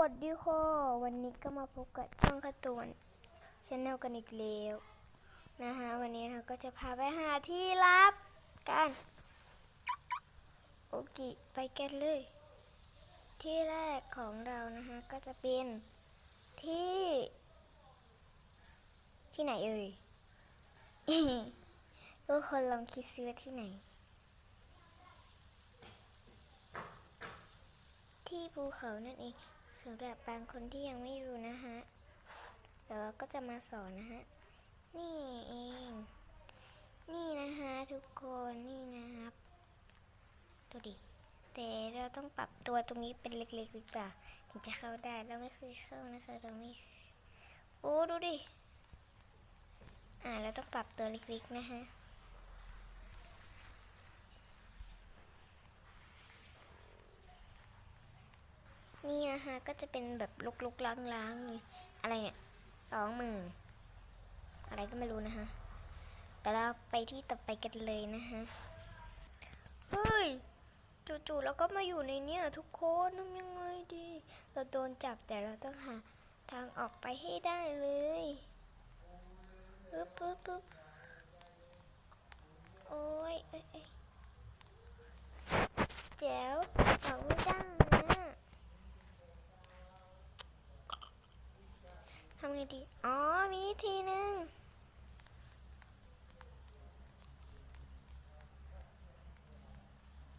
วัสดีค่ะวันนี้ก็มาพบกับช่องการ์ตูนชแนลกันอีกแล้วนะคะวันนี้เราก็จะพาไปหาที่ลับกันโอเคไปกันเลย ที่แรกของเรานะคะก็จะเป็นที่ ที่ไหนเอ่ยทุกคนลองคิดซิว่าที่ไหน ที่ภูเขานั่นเอง สำหรับบางคนที่ยังไม่รู้นะฮะเดี๋ยวเราก็จะมาสอนนะฮะ นี่เอง นี่นะคะ ทุกคนนี่นะครับดูดิแต่เราต้องปรับตัวตรงนี้เป็นเล็กๆดีกว่าถึงจะเข้าได้เราไม่เคยเข้านะคะ เราไม่โอ้ดูดิ อ่าเราต้องปรับตัวเล็กๆ นะฮะ นี่นะคะก็จะเป็นแบบลุกๆล้างๆเลยอะไรเนี่ยสองหมื่นอะไรก็ไม่รู้นะคะแต่เราไปที่ต่อไปกันเลยนะคะเฮ้ยจู่ๆเราก็มาอยู่ในเนี้ยทุกคนทำยังไงดี เราโดนจับแต่เราต้องหาทางออกไปให้ได้เลยปึ๊บปึ๊บปึ๊บโอ้ยเอ้ยเอ้ยแจ๋วออกไม่ได้นะ ทำไงดี อ๋อ มีวิธีหนึ่ง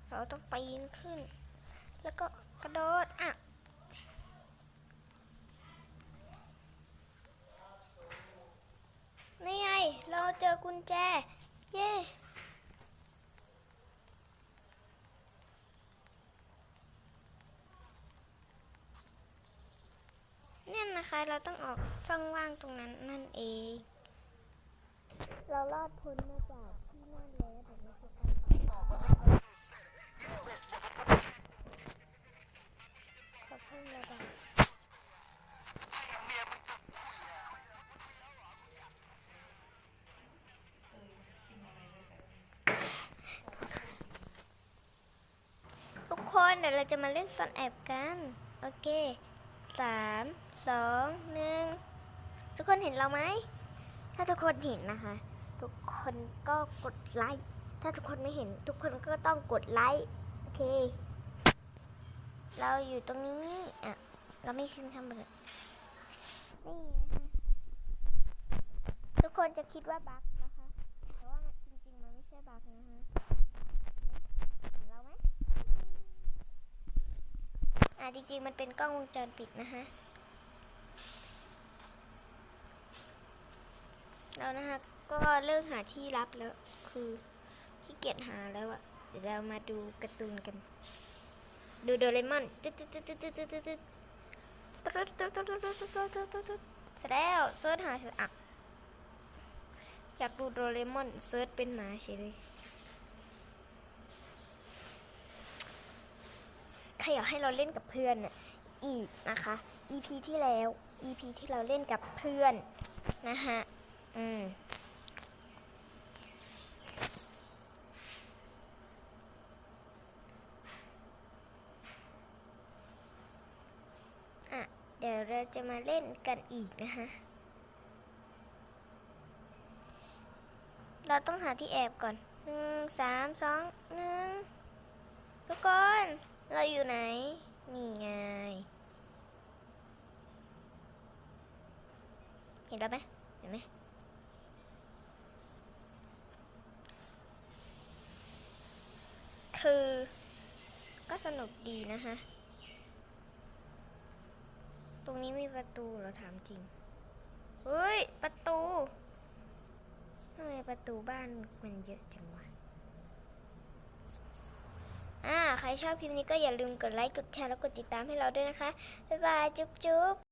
เราต้องปีนขึ้น แล้วก็กระโดด อะ นี่ไง เราเจอกุญแจ เย้ เนะคะ เราต้องออกช่องว่างตรงนั้นนั่นเอง เราลอดพ้นมาจากที่นั่นแล้วแต่เราจะไปขอเพิ่มระดับทุกคนเดี๋ยวเราจะมาเล่นซ่อนแอบกัน โอเค สามสองหนึ่งทุกคนเห็นเราไหม ถ้าทุกคนเห็นนะคะ ทุกคนก็กดไลค์ ถ้าทุกคนไม่เห็น ทุกคนก็ต้องกดไลค์ โอเค เราอยู่ตรงนี้ อะ เราไม่ขึ้นข้างบนเลยนี่นะคะทุกคนจะคิดว่าบั๊กนะคะ แต่ว่าจริงๆมันไม่ใช่บั๊กนะคะเห็นเราไหม อ่า จริงๆ มันเป็นกล้องวงจรปิดนะคะแล้วนะคะก็เลิกหาที่รับแล้ว คือขี้เกียจหาแล้วอะเดี๋ยวเรามาดูการ์ตูนกัน ดูโดเรมอนตึ๊ดตึ๊ดตึ๊ดตึ๊ดตึ๊ดตึ๊ดตึ๊ดตึ๊ดตึ๊ดตึ๊ดตึ๊ดตึ๊ดตึ๊ดตึ๊ดตึ๊ดตึ๊ดเสร็จแล้วเซิร์ชหาเสร็จอะอยากดูโดเรมอนเซิร์ชเป็นหมาเฉยเลย ใครอยากให้เราเล่นกับเพื่อนอีกนะคะ EP ที่แล้ว EP ที่เราเล่นกับเพื่อนนะฮะอืมอะเดี๋ยวเราจะมาเล่นกันอีกนะคะ เราต้องหาที่แอบก่อน หนึ่ง สาม สอง หนึ่ง ทุกคน เราอยู่ไหน นี่ไง เห็นแล้วไหมเห็นไหมคือ ก็สนุกดีนะคะตรงนี้มีประตูเหราถามจริง เฮ้ย ประตูทำไมประตูบ้านมันเยอะจังวะ อ่าใครชอบคลิปนี้ก็อย่าลืมกดไลค์ กดแชร์ แล้วกดติดตามให้เราด้วยนะคะ บ๊ายบาย จุ๊บจุ๊บ